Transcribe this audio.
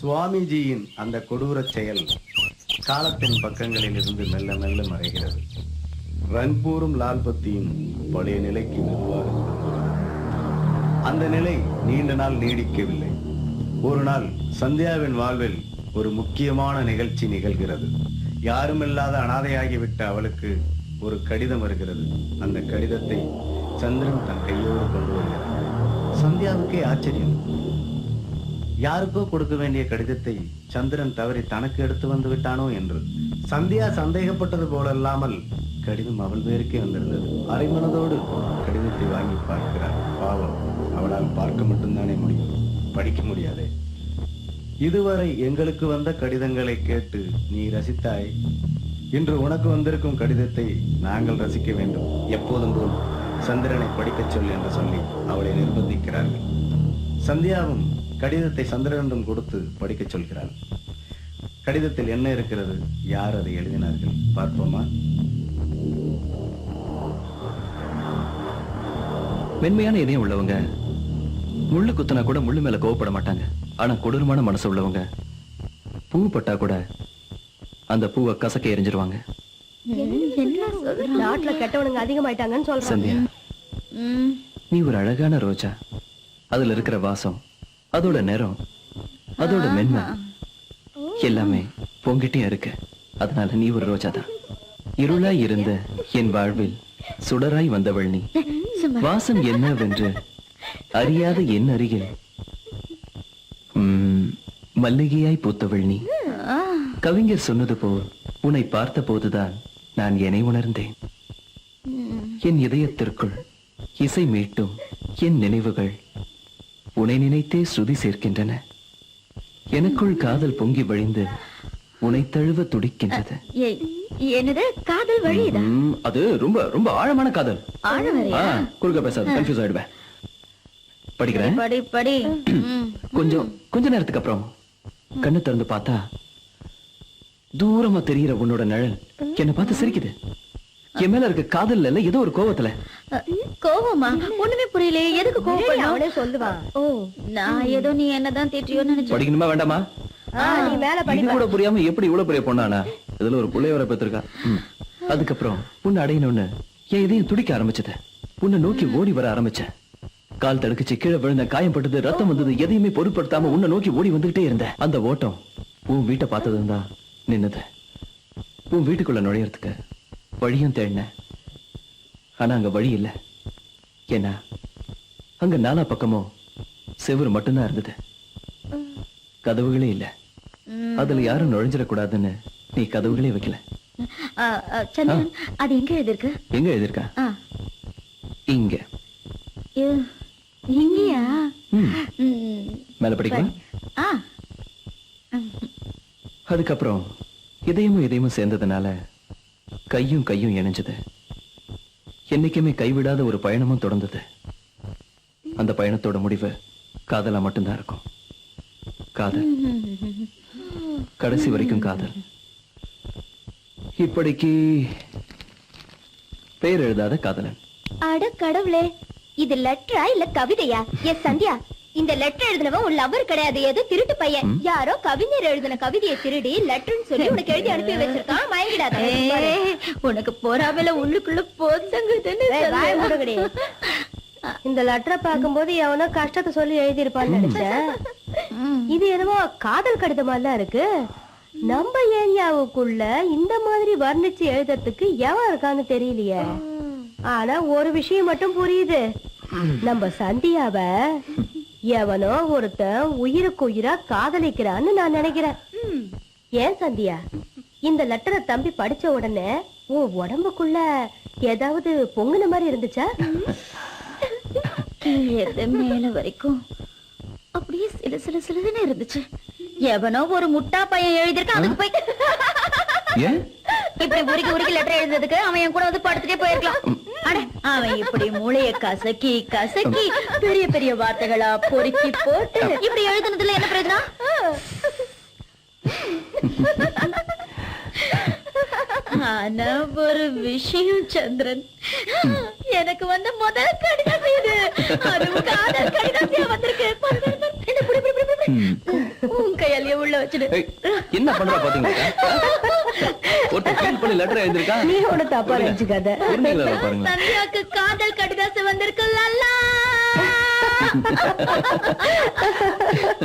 சுவாமிஜியின் அந்த கொடூரச் செயல் காலத்தின் பக்கங்களில் இருந்து மெல்ல மெல்ல மறைகிறது. ரன்பூரும் லால்பத்தியும் பழைய நிலைக்கு மெதுவாக அந்த நிலை நீண்ட நாள் நீடிக்கவில்லை. ஒரு நாள் சந்தியாவின் வாழ்வில் ஒரு முக்கியமான நிகழ்ச்சி நிகழ்கிறது. யாருமில்லாத அனாதையாகிவிட்ட அவளுக்கு ஒரு கடிதம் வருகிறது. அந்த கடிதத்தை சந்திரன் தன் கையோடு கொண்டு வருகிறார் சந்தியாவுக்கே ஆச்சரியம். யாருக்கோ கொடுக்க வேண்டிய கடிதத்தை சந்திரன் தவறி தனக்கு எடுத்து வந்து விட்டானோ என்று சந்தியா சந்தேகப்பட்டது போலல்லாமல் கடிதம் அவள் பேருக்கே வந்திருந்தது. அரைமனதோடு கடிதத்தை வாங்கி பார்க்கிறார் பாவம் அவளால் பார்க்க மட்டும்தானே முடியும். படிக்க முடியாதே. இதுவரை எங்களுக்கு வந்த கடிதங்களை கேட்டு நீ ரசித்தாய்? இன்று உனக்கு வந்திருக்கும் கடிதத்தை நாங்கள் ரசிக்க வேண்டும். எப்போதும் போல் சந்திரனை படிக்கச் சொல் என்று சொல்லி அவளை நிர்பந்திக்கிறார்கள். சந்தியாவும் கடிதத்தை சந்திரனிடம் கொடுத்து படிக்கச் சொல்கிறாள். கடிதத்தில் என்ன இருக்கிறது? யார் அதை எழுதினார்கள்? பார்ப்போமா? மென்மையான இதயம் உள்ளவங்க. முள்ளு குத்துனா கூட முள்ளு மேல கோவப்பட மாட்டாங்க. ஆனா கொடூரமான மனசு உள்ளவங்க. பூ பட்டா கூட அந்த பூவை கசக்க எரிஞ்சிருவாங்க. நாட்டுல கெட்டவனுங்க அதிகமாயிட்டாங்கன்னு சொல்றாங்க. சந்தியா நீ ஒரு அழகான ரோஜா. அதுல இருக்கிற வாசம் அதோட நிறம் அதோட மென்மை எல்லாமே பொங்கிட்டே இருக்கு. அதனால நீ ஒரு ரோஜா தான் இருளாய் இருந்த என் வாழ்வில் சுடராய் வந்தவள் நீ. வாசம் என்னவென்று அறியாத என் அருகில் மல்லிகையாய் பூத்தவள் நீ. கவிஞர் சொன்னது போல் உன்னை பார்த்த போதுதான் நான் என்னை உணர்ந்தேன். என் இதயத்திற்குள் இசை மீட்டும் என் நினைவுகள் உன்னை நினைத்தே ஸ்ருதி சேர்க்கின்றன. எனக்குள் காதல் பொங்கி வழிந்து உன்னை தழுவ துடிக்கின்றது. என்னது? காதல் வழியுதா? அது ரொம்ப ரொம்ப ஆழமான காதல். குறுக்க பேசாத கன்ஃபியூஸ் ஆயிடுவேன். படிக்கிறேன்? படி படி. கொஞ்சம் கொஞ்ச நேரத்துக்கு அப்புறம் கண்ணு திறந்து பார்த்தா தூரமா தெரிகிற உன்னோட நிழல் என்னை பார்த்து சிரிக்குது. என் மேல இருக்க காதல்ல இல்ல ஏதோ ஒரு கோவத்துல. கோவமா? ஒண்ணுமே புரியல. எதுக்கு கோவம் அவனே சொல்லுவான் ஓ நான் ஏதோ நீ என்னதான் திட்டியோ நினைச்சேன் படிக்கணுமா வேண்டாமா? நீ மேல இது கூட புரியாம எப்படி இவ்வளவு பெரிய பொண்ணானா? இதுல ஒரு புள்ளையோர பெற்றிருக்கா. ம். அதுக்கப்புறம் உன்னை அடையணும்னு என் இதயம் துடிக்க ஆரம்பிச்சது. உன்னை நோக்கி ஓடி வர ஆரம்பிச்சேன். கால் தடுக்குச்சு கீழே விழுந்த காயம் பட்டது ரத்தம் வந்தது எதையுமே பொருட்படுத்தாம உன்னை நோக்கி ஓடி வந்துகிட்டே இருந்தேன். அந்த ஓட்டம் உன் வீட்டை பார்த்ததும் தான் நின்னுது. உன் வீட்டுக்குள்ள நுழையறதுக்கு வழியும் தேடினேன். ஆனா அங்க வழி இல்ல. ஏன்னா அங்க நாலா பக்கமும் செவுரு மட்டும்தான் இருந்தது. கதவுகளே இல்ல. அதுல யாரும் நுழைஞ்சிடக்கூடாதுன்னு நீ கதவுகளே வைக்கல. சந்திரன் அது எங்க எழுதிருக்கு? எங்க எழுதிருக்கா இங்க. இங்கயா? மேல படிக்கலாம் அதுக்கப்புறம் இதயமும் இதயமும் சேர்ந்ததுனால கையும் கையும் இணைஞ்சது. என்னைக்குமே கைவிடாத ஒரு பயணமும் தொடர்ந்தது. அந்த பயணத்தோட முடிவு காதலா மட்டும்தான் இருக்கும். காதல். கடைசி வரைக்கும் காதல். இப்படிக்கு பெயர் எழுதாத காதலன். அட கடவுளே இது லெட்டரா இல்ல கவிதையா? எஸ் சந்தியா. இந்த லெட்டர் எழுதினவன் உன் லவர் கிடையாது. ஏதோ திருட்டு பையன்? யாரோ கவிஞர் எழுதின கவிதையை திருடி லெட்டர்னு சொல்லி உனக்கு எழுதி அனுப்பி வச்சிருக்கான். மயங்கிடாத. உனக்கு போறாமல உள்ளுக்குள்ள போதங்குதுன்னு இந்த லெட்டரை பார்க்கும்போது எவனோ கஷ்டத்தை சொல்லி எழுதி இருப்பான்னு நினைச்சேன். இது என்னமோ காதல் கடிதமா இருக்கு. நம்ம ஏரியாவுக்குள்ள இந்த மாதிரி வர்ணிச்சு எழுதுறதுக்கு எவன் இருக்கான்னு தெரியலையே. ஆனா ஒரு விஷயம் மட்டும் புரியுது. நம்ம சந்தியாவ எவனோ ஒருத்தன் உயிருக்கு உயிரா காதலிக்கிறான்னு நான் நினைக்கிறேன். ஏன் சந்தியா? இந்த லெட்டரை தம்பி படிச்ச உடனே உன் உடம்புக்குள்ள ஏதாவது பொங்குன மாதிரி இருந்துச்சா? மேல வரைக்கும் அப்படியே சில சில சிலதுன்னு இருந்துச்சு. எவனோ ஒரு முட்டா பையன் எழுதிருக்கான் அதுக்கு போய் ஏன்? இப்படி உருக்கி உருக்கி லெட்டர் எழுதுறதுக்கு அவன் என் கூட வந்து படுத்துட்டே போயிருக்கலாம். அவன் இப்படி மூளைய கசக்கி கசக்கி பெரிய பெரிய வார்த்தைகளா பொறுக்கி போட்டு இப்படி எழுதுனதுல என்ன பிரயோஜனம்? ஆனா ஒரு விஷயம் சந்திரன். எனக்கு வந்த முதல் கடிதம் இது. அதுவும் காதல் கடிதம் வந்திருக்கு. உன் கையாலேயே உள்ள வச்சிடு. என்ன பண்றா பாத்தீங்களா? ஒருத்தர் ஃபீல் பண்ணி லெட்டர் எழுதிருக்கா நீ ஒண்ணு தப்பா நினைச்சுக்காத. சந்தியாக்கு காதல் கடிதாசம் வந்திருக்கு லல்லா